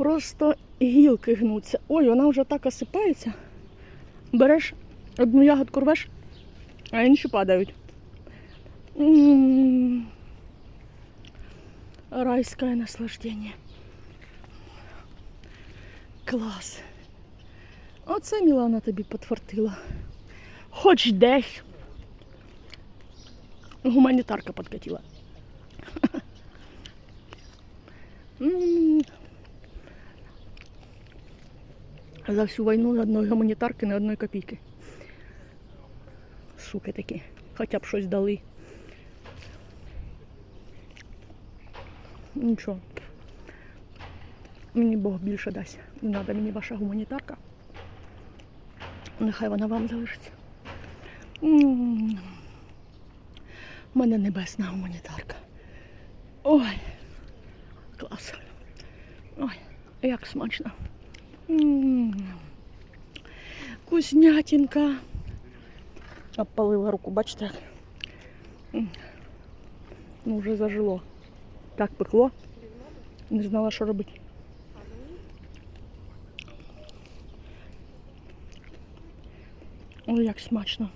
просто гілки гнуться. Ой, вона вже так осипається. Береш одну ягодку рвеш, а інші падають. М, Райське наслаждення. Клас. Оце Мілана тобі потвортила. Хоч десь. Гуманітарка подкатила. М. За всю війну ні одної гуманітарки, ні одної копійки. Суки такі. Хоча б щось дали. Нічого. Мені Бог більше дасть. Не треба мені ваша гуманітарка. Нехай вона вам залишиться. У мене небесна гуманітарка. Ой, клас. Ой, як смачно. М. Вкуснятинка. Обпалила руку, бачите? Ну, вже зажило. Так пекло. Не знала, що робити. Ой, як смачно.